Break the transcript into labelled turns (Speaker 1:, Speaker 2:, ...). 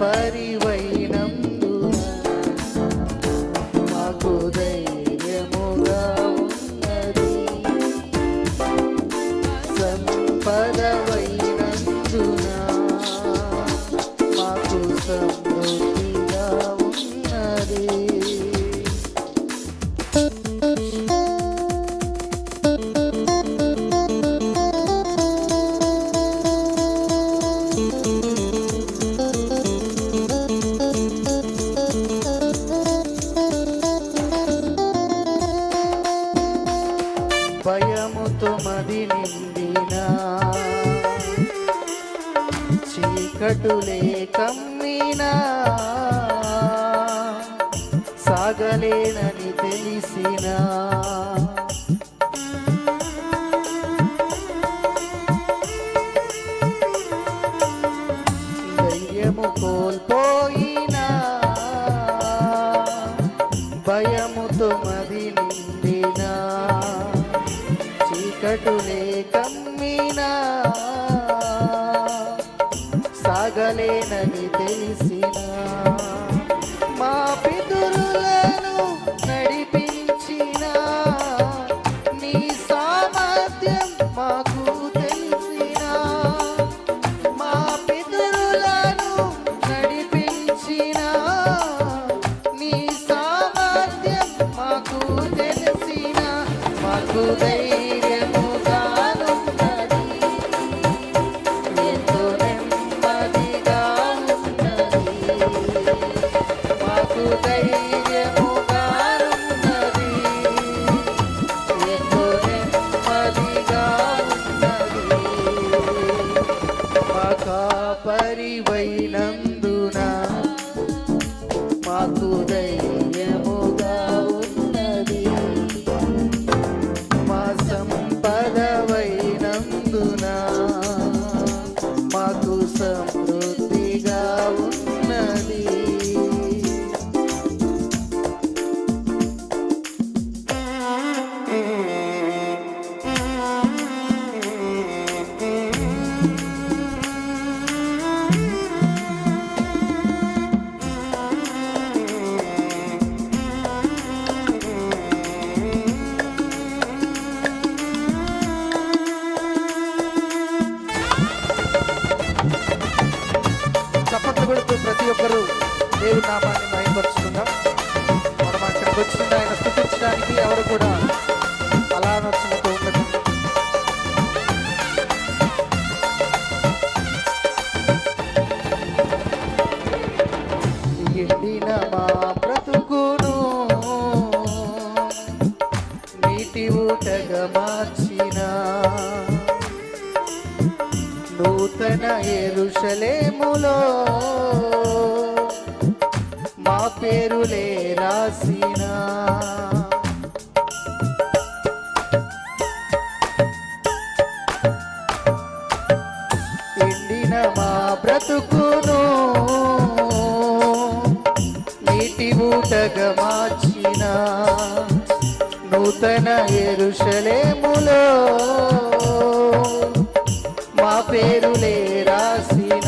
Speaker 1: మాకా నిండిన చీకటులే కమ్మినా? సాగలేనని తెలిసినా? చీకటులే కమ్మినా. సాగలేనని తెలిసిన. మా పితురులను నడిపించిన నీ సామర్థ్యం మాకు తెలిసిన మా పితురులను నడిపించిన నీ సామర్థ్యం మాకు తెలిసిన మాకు ధైర్యముగానున్నది దేవుని నామాన్ని మహిమపరుచుకుందాం. మనం అక్కడికి వచ్చిన ఆయన స్థుతించడానికి ఎవరు కూడా అలా నచ్చుతూ ఉండదు ఎండిన మా బ్రతుకును నీటి ఊటగా మార్చిన. నూతన ఎరుషలేములో పేరులే రాసిన. ఎండిన మా బ్రతుకును నీటి ఊటగా మార్చిన. నూతన ఎరుషలేములో మా పేరులే రాసిన.